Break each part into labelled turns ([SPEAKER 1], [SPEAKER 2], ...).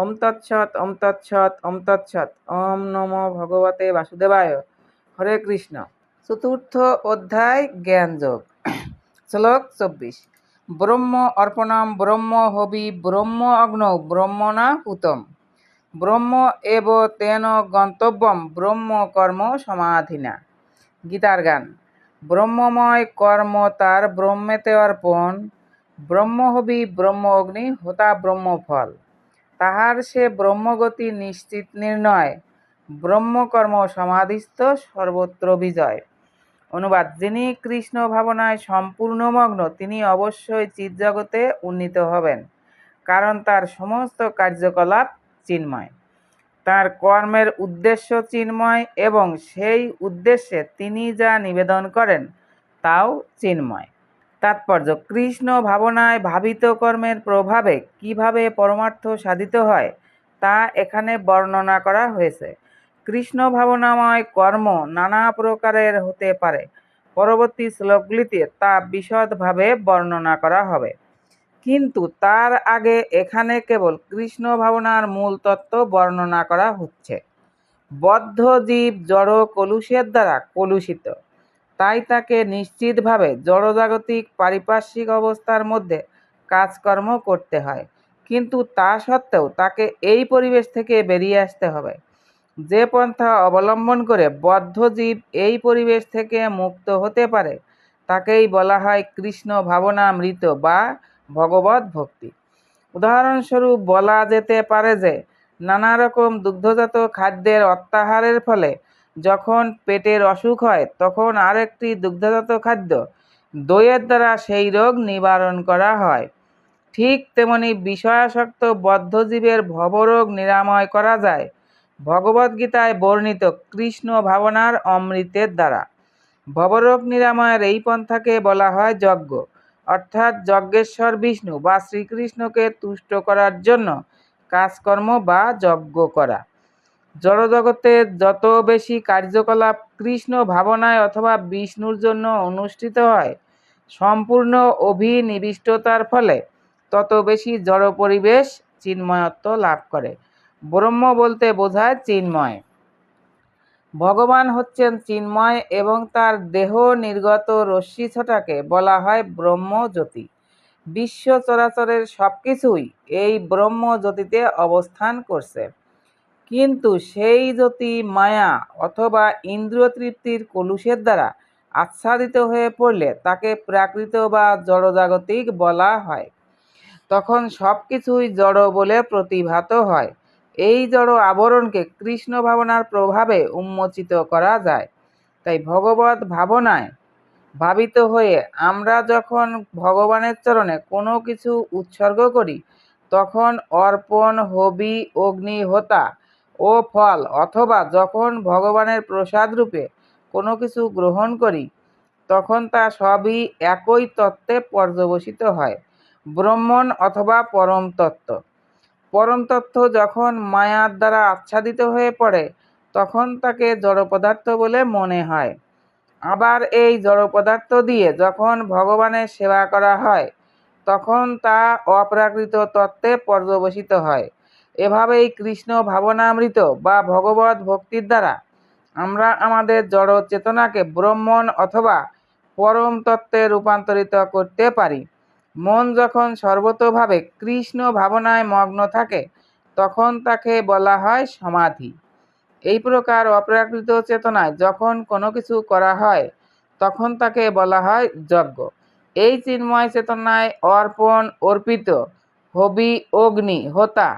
[SPEAKER 1] ওম তৎসৎ ওম তৎসৎ ওম তৎসৎ ওম নম ভগবতে বাসুদেবায় হরে কৃষ্ণ চতুর্থ অধ্যায় জ্ঞানযোগ শ্লোক চব্বিশ ব্রহ্ম অর্পণম ব্রহ্ম হবি ব্রহ্ম অগ্ন ব্রহ্মণা উত্তম ব্রহ্ম এব তেন গন্তব্যম ব্রহ্ম কর্ম সমাধিনা গীতার গান ব্রহ্মময় কর্ম তার ব্রহ্মেতে অর্পণ ব্রহ্ম হবি ব্রহ্ম অগ্নি হোতা ব্রহ্মফল তাহার সে ব্রহ্মগতি নিশ্চিত নির্ণয় ব্রহ্মকর্ম সমাধিস্থ সর্বত্র বিজয় অনুবাদ যিনি কৃষ্ণ ভাবনায় সম্পূর্ণমগ্ন তিনি অবশ্যই চিৎজগতে উন্নীত হবেন কারণ তার সমস্ত কার্যকলাপ চিন্ময় তার কর্মের উদ্দেশ্য চিন্ময় এবং সেই উদ্দেশ্যে তিনি যা নিবেদন করেন তাও চিন্ময় তাৎপর্য কৃষ্ণ ভাবনায় ভাবিত কর্মের প্রভাবে কিভাবে পরমার্থ সাধিত হয় তা এখানে বর্ণনা করা হয়েছে কৃষ্ণ ভাবনাময় কর্ম নানা প্রকারের হতে পারে পরবর্তী শ্লোকগুলিতে তা বিশদভাবে বর্ণনা করা হবে কিন্তু তার আগে এখানে কেবল কৃষ্ণ ভাবনার মূল তত্ত্ব বর্ণনা করা হচ্ছে বদ্ধ জীব জড় কলুষের দ্বারা কলুষিত তাই তাকে নিশ্চিতভাবে জড়জাগতিক পারিপার্শ্বিক অবস্থার মধ্যে কাজকর্ম করতে হয় কিন্তু তা সত্ত্বেও তাকে এই পরিবেশ থেকে বেরিয়ে আসতে হবে যে পন্থা অবলম্বন করে বদ্ধ জীব এই পরিবেশ থেকে মুক্ত হতে পারে তাকেই বলা হয় কৃষ্ণ ভাবনামৃত বা ভগবত ভক্তি উদাহরণস্বরূপ বলা যেতে পারে যে নানা রকম দুগ্ধজাত খাদ্যের অত্যাহারের ফলে যখন পেটের অসুখ হয় তখন আরেকটি দুগ্ধজাত খাদ্য দইয়ের দ্বারা সেই রোগ নিবারণ করা হয় ঠিক তেমনি বিষয়াসক্ত বদ্ধজীবের ভবরোগ নিরাময় করা যায় ভগবদ্গীতায় বর্ণিত কৃষ্ণ ভাবনার অমৃতের দ্বারা ভবরোগ নিরাময়ের এই পন্থাকে বলা হয় যজ্ঞ অর্থাৎ যজ্ঞেশ্বর বিষ্ণু বা শ্রীকৃষ্ণকে তুষ্ট করার জন্য কাজকর্ম বা যজ্ঞ করা জড়জগতের যত বেশি কার্যকলাপ কৃষ্ণ ভাবনায় অথবা বিষ্ণুর জন্য অনুষ্ঠিত হয় সম্পূর্ণ অভিনিবিষ্টতার ফলে তত বেশি জড় পরিবেশ চিন্ময়ত্ব লাভ করে ব্রহ্ম বলতে বোঝায় চিন্ময় ভগবান হচ্ছেন চিন্ময় এবং তার দেহ নির্গত রশ্মি ছটাকে বলা হয় ব্রহ্মজ্যোতি বিশ্ব চরাচরের সব কিছুই এই ব্রহ্মজ্যোতিতে অবস্থান করছে কিন্তু সেই জ্যোতি মায়া অথবা ইন্দ্রিয় তৃপ্তির কলুষের দ্বারা আচ্ছাদিত হয়ে পড়লে তাকে প্রাকৃত বা জড়জাগতিক বলা হয় তখন সব কিছুই জড় বলে প্রতিভাত হয় এই জড় আবরণকে কৃষ্ণ ভাবনার প্রভাবে উন্মোচিত করা যায় তাই ভগবত ভাবনায় ভাবিত হয়ে আমরা যখন ভগবানের চরণে কোনো কিছু উৎসর্গ করি তখন অর্পণ হবি অগ্নি হোতা ও ফল অথবা যখন ভগবানের প্রসাদ রূপে কোনো কিছু গ্রহণ করি তখন তা সবই একই তত্ত্বে পর্যবসিত হয় ব্রহ্মণ অথবা পরম তত্ত্ব পরম তত্ত্ব যখন মায়ার দ্বারা আচ্ছাদিত হয়ে পড়ে তখন তাকে জড় পদার্থ বলে মনে হয় আবার এই জড় পদার্থ দিয়ে যখন ভগবানের সেবা করা হয় তখন তা অপ্রাকৃত তত্ত্বে পর্যবসিত হয় এভাবেই কৃষ্ণ ভাবনামৃত বা ভগবত ভক্তির দ্বারা আমরা আমাদের জড় চেতনাকে ব্রহ্মণ অথবা পরম তত্ত্বে রূপান্তরিত করতে পারি মন যখন সর্বতভাবে কৃষ্ণ ভাবনায় মগ্ন থাকে তখন তাকে বলা হয় সমাধি এই প্রকার অপ্রাকৃত চেতনায় যখন কোনো কিছু করা হয় তখন তাকে বলা হয় যজ্ঞ এই চিন্ময় চেতনায় অর্পণ অর্পিত হবি অগ্নি হোতা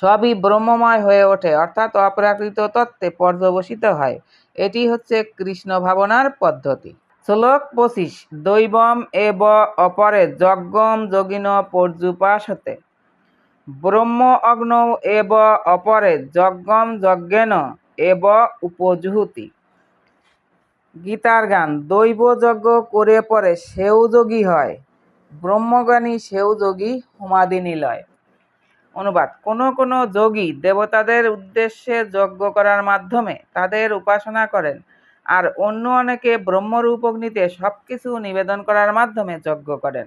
[SPEAKER 1] সবই ব্রহ্মময় হয়ে ওঠে অর্থাৎ অপ্রাকৃত তত্ত্বে পর্যবসিত হয় এটি হচ্ছে কৃষ্ণ ভাবনার পদ্ধতি শ্লোক পঁচিশ দৈবম এব অপরে যজ্ঞম যোগিন পর্যুপাসতে ব্রহ্ম অগ্ন এব অপরে যজ্ঞম যজ্ঞেন এব উপজুহতি গীতার গান দৈব যজ্ঞ করে পরে সেও যোগী হয় ব্রহ্মজ্ঞানী সেও যোগী সমাধি লয় অনুবাদ কোনো কোনো যোগী দেবতাদের উদ্দেশ্যে যজ্ঞ করার মাধ্যমে তাদের উপাসনা করেন আর অন্য অনেকে ব্রহ্মরূপ অগ্নিতে সব কিছু নিবেদন করার মাধ্যমে যজ্ঞ করেন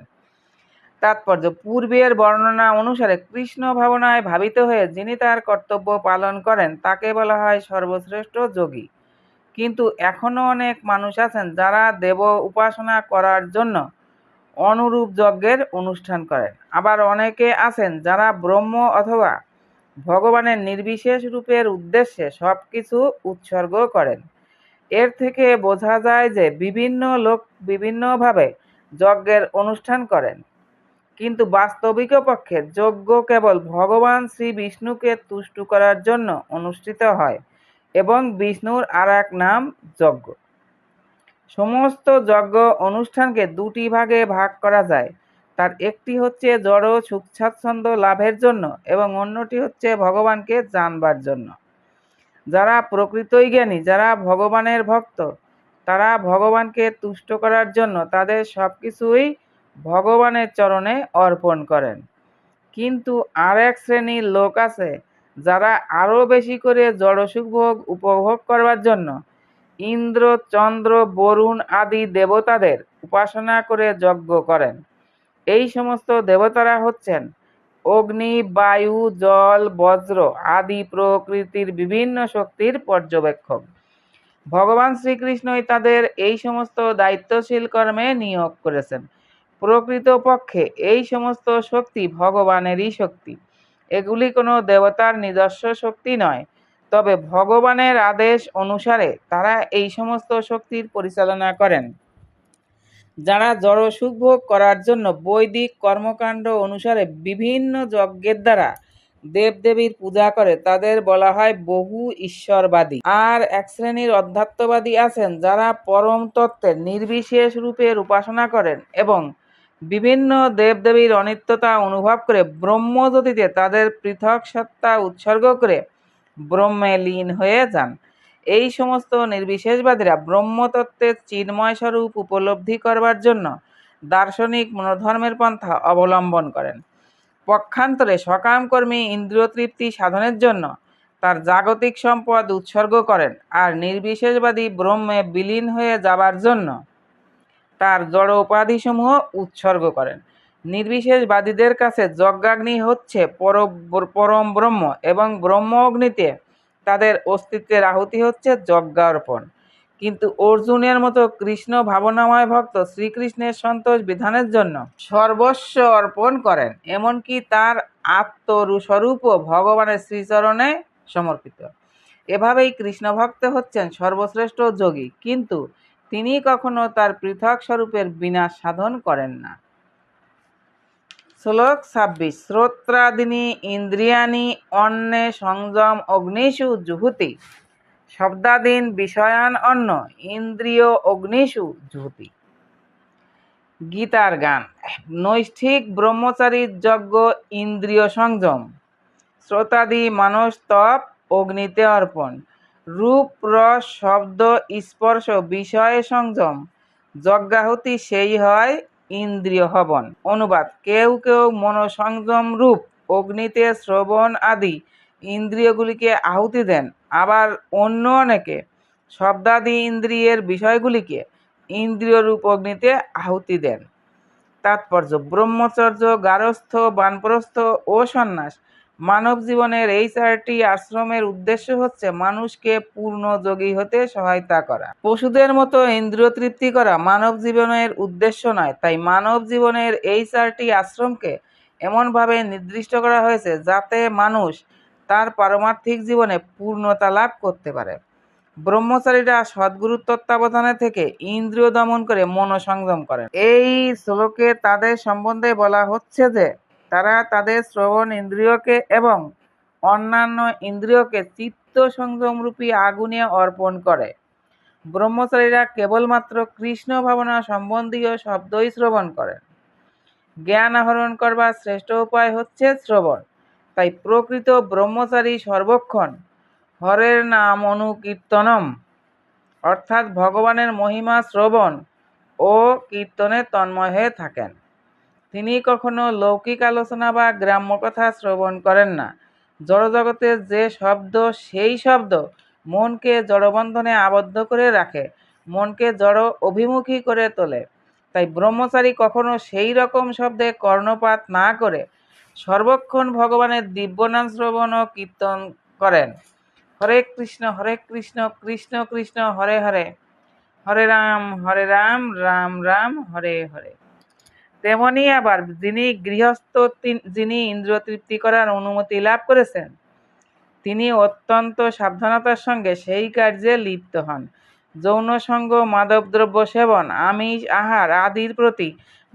[SPEAKER 1] তাৎপর্য পূর্বের বর্ণনা অনুসারে কৃষ্ণ ভাবনায় ভাবিত হয়ে যিনি তার কর্তব্য পালন করেন তাকে বলা হয় সর্বশ্রেষ্ঠ যোগী কিন্তু এখনও অনেক মানুষ আছেন যারা দেব উপাসনা করার জন্য অনুরূপ যজ্ঞের অনুষ্ঠান করেন আবার অনেকে আছেন যারা ব্রহ্ম অথবা ভগবানের নির্বিশেষ রূপের উদ্দেশ্যে সব কিছু উৎসর্গ করেন এর থেকে বোঝা যায় যে বিভিন্ন লোক বিভিন্নভাবে যজ্ঞের অনুষ্ঠান করেন কিন্তু বাস্তবিক পক্ষে যজ্ঞ কেবল ভগবান শ্রী বিষ্ণুকে তুষ্ট করার জন্য অনুষ্ঠিত হয় এবং বিষ্ণুর আর এক নাম যজ্ঞ সমস্ত যজ্ঞ অনুষ্ঠানকে দুটি ভাগে ভাগ করা যায় তার একটি হচ্ছে জড় সুখস্বাচ্ছন্দ লাভের জন্য এবং অন্যটি হচ্ছে ভগবানকে জানবার জন্য যারা প্রকৃতই জ্ঞানী যারা ভগবানের ভক্ত তারা ভগবানকে তুষ্ট করার জন্য তাদের সব কিছুই ভগবানের চরণে অর্পণ করেন কিন্তু আর এক শ্রেণীর লোক আছে যারা আরও বেশি করে জড়সুখ ভোগ উপভোগ করবার জন্য ইন্দ্র চন্দ্র বরুণ আদি দেবতাদের উপাসনা করে যজ্ঞ করেন এই সমস্ত দেবতারা হচ্ছেন অগ্নি বায়ু জল বজ্র আদি প্রকৃতির বিভিন্ন শক্তির পর্যবেক্ষক ভগবান শ্রীকৃষ্ণই তাদের এই সমস্ত দায়িত্বশীল কর্মে নিয়োগ করেছেন প্রকৃতপক্ষে এই সমস্ত শক্তি ভগবানেরই শক্তি এগুলি কোনো দেবতার নিজস্ব শক্তি নয় তবে ভগবানের আদেশ অনুসারে তারা এই সমস্ত শক্তির পরিচালনা করেন যারা জড় সুখভোগ করার জন্য বৈদিক কর্মকাণ্ড অনুসারে বিভিন্ন যজ্ঞের দ্বারা দেবদেবীর পূজা করে তাদের বলা হয় বহু ঈশ্বরবাদী আর এক শ্রেণীর অধ্যাত্মবাদী আছেন যারা পরম তত্ত্বের নির্বিশেষ রূপে উপাসনা করেন এবং বিভিন্ন দেবদেবীর অনিত্যতা অনুভব করে ব্রহ্মজ্যোতিতে তাদের পৃথক সত্তা উৎসর্গ করে ব্রহ্মে লীন হয়ে যান এই সমস্ত নির্বিশেষবাদীরা ব্রহ্মতত্ত্বের চিন্ময় স্বরূপ উপলব্ধি করবার জন্য দার্শনিক মনোধর্মের পন্থা অবলম্বন করেন পক্ষান্তরে সকামকর্মী ইন্দ্রিয় তৃপ্তি সাধনের জন্য তার জাগতিক সম্পদ উৎসর্গ করেন আর নির্বিশেষবাদী ব্রহ্মে বিলীন হয়ে যাবার জন্য তার জড় উপাধিসমূহ উৎসর্গ করেন নির্বিশেষবাদীদের কাছে যজ্ঞাগ্নি হচ্ছে পরম ব্রহ্ম এবং ব্রহ্ম অগ্নিতে তাদের অস্তিত্বের আহুতি হচ্ছে যজ্ঞার্পণ কিন্তু অর্জুনের মতো কৃষ্ণ ভাবনাময় ভক্ত শ্রীকৃষ্ণের সন্তোষ বিধানের জন্য সর্বস্ব অর্পণ করেন এমনকি তার আত্মস্বরূপও ভগবানের শ্রীচরণে সমর্পিত এভাবেই কৃষ্ণ ভক্ত হচ্ছেন সর্বশ্রেষ্ঠ যোগী কিন্তু তিনি কখনো তার পৃথক স্বরূপের বিনাশ সাধন করেন না শ্লোক ছাব্বিশ শ্রোত্রাদিনী ইন্দ্রিয়ানি অন্নে সংযম অগ্নিষু জুহুতি শব্দাদিন বিষয়ান অন্য ইন্দ্রিয় অগ্নিষু জুহুতি গীতার গান নৈষ্ঠিক ব্রহ্মচারীর যজ্ঞ ইন্দ্রিয় সংযম শ্রোতাদি মানুষ তপ অগ্নিতে অর্পণ রূপ রস শব্দ স্পর্শ বিষয়ে সংযম যজ্ঞাহুতি সেই হয় ইন্দ্রিয় হবন অনুবাদ কেউ কেউ মনোসংযম রূপ অগ্নিতে শ্রবণ আদি ইন্দ্রিয়গুলিকে আহুতি দেন আবার অন্য অনেকে শব্দাদি ইন্দ্রিয়ের বিষয়গুলিকে ইন্দ্রিয় রূপ অগ্নিতে আহুতি দেন তাৎপর্য ব্রহ্মচর্য গারস্থ বানপ্রস্থ ও সন্ন্যাস মানব জীবনের এই চারটি আশ্রমের উদ্দেশ্য হচ্ছে মানুষকে পূর্ণ যোগী হতে সহায়তা করা পশুদের মতো ইন্দ্রিয় তৃপ্তি করা মানব জীবনের উদ্দেশ্য নয় তাই মানব জীবনের এই চারটি আশ্রমকে এমনভাবে নির্দিষ্ট করা হয়েছে যাতে মানুষ তার পারমার্থিক জীবনে পূর্ণতা লাভ করতে পারে ব্রহ্মচারীরা সদ্গুরুর তত্ত্বাবধানে থেকে ইন্দ্রিয় দমন করে মনসংযম করেন এই শ্লোকে তাদের সম্বন্ধে বলা হচ্ছে যে তারা তাদের শ্রবণ ইন্দ্রিয়কে এবং অন্যান্য ইন্দ্রিয়কে চিত্ত সংযমরূপী আগুনে অর্পণ করে ব্রহ্মচারীরা কেবলমাত্র কৃষ্ণ ভাবনা সম্বন্ধীয় শব্দই শ্রবণ করেন জ্ঞান আহরণ করবার শ্রেষ্ঠ উপায় হচ্ছে শ্রবণ তাই প্রকৃত ব্রহ্মচারী সর্বক্ষণ হরের নাম অনুকীর্তনম অর্থাৎ ভগবানের মহিমা শ্রবণ ও কীর্তনে তন্ময় হয়ে থাকেন তিনি কখনো লৌকিক আলোচনা বা গ্রাম্য কথা শ্রবণ করেন না জড়জগতের যে শব্দ সেই শব্দ মনকে জড়বন্ধনে আবদ্ধ করে রাখে মনকে জড় অভিমুখী করে তোলে তাই ব্রহ্মচারী কখনো সেই রকম শব্দে কর্ণপাত না করে সর্বক্ষণ ভগবানের দিব্যনাম শ্রবণ ও কীর্তন করেন হরে কৃষ্ণ হরে কৃষ্ণ কৃষ্ণ কৃষ্ণ হরে হরে হরে রাম হরে রাম রাম রাম হরে হরে তেমনি আবার যিনি গৃহস্থ যিনি ইন্দ্র তৃপ্তি করার অনুমতি লাভ করেছেন তিনি অত্যন্ত সাবধানতার সঙ্গে সেই কার্যে লিপ্ত হন যৌনসঙ্গ মাদকদ্রব্য সেবন আমিষ আহার আদির প্রতি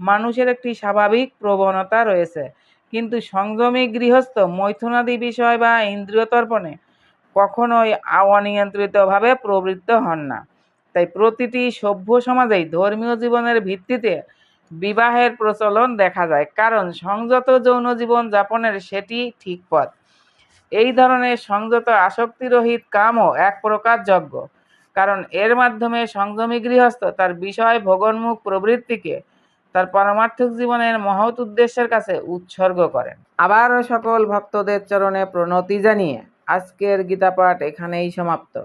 [SPEAKER 1] মানুষের একটি স্বাভাবিক প্রবণতা রয়েছে কিন্তু সংযমী গৃহস্থ মৈথুনাদি বিষয় বা ইন্দ্রিয় তর্পণে কখনোই অনিয়ন্ত্রিতভাবে প্রবৃত্ত হন না তাই প্রতিটি সভ্য সমাজেই ধর্মীয় জীবনের ভিত্তিতে বিবাহের প্রচলন দেখা যায় কারণ সংযত যৌন জীবন যাপনের সেটি ঠিক পথ এই ধরনের সংযত আসক্তিরহিত কামও এক প্রকার যজ্ঞ কারণ এর মাধ্যমে সংযমী গৃহস্থ তার বিষয় ভোগন্মুখ প্রবৃত্তিকে তার পরমার্থক জীবনের মহৎ উদ্দেশ্যের কাছে উৎসর্গ করেন আবারও সকল ভক্তদের চরণে প্রণতি জানিয়ে আজকের গীতাপাঠ এখানেই সমাপ্ত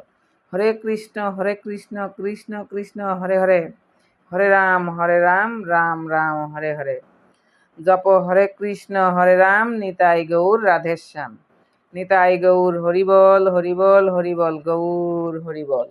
[SPEAKER 1] হরে কৃষ্ণ হরে কৃষ্ণ কৃষ্ণ কৃষ্ণ হরে হরে হরে রাম হরে রাম রাম রাম হরে হরে জপ হরে কৃষ্ণ হরে রাম নিতাই গৌর রাধেশ্যাম নিতাই গৌর হরিবল হরিবল হরিবল গৌর হরিবল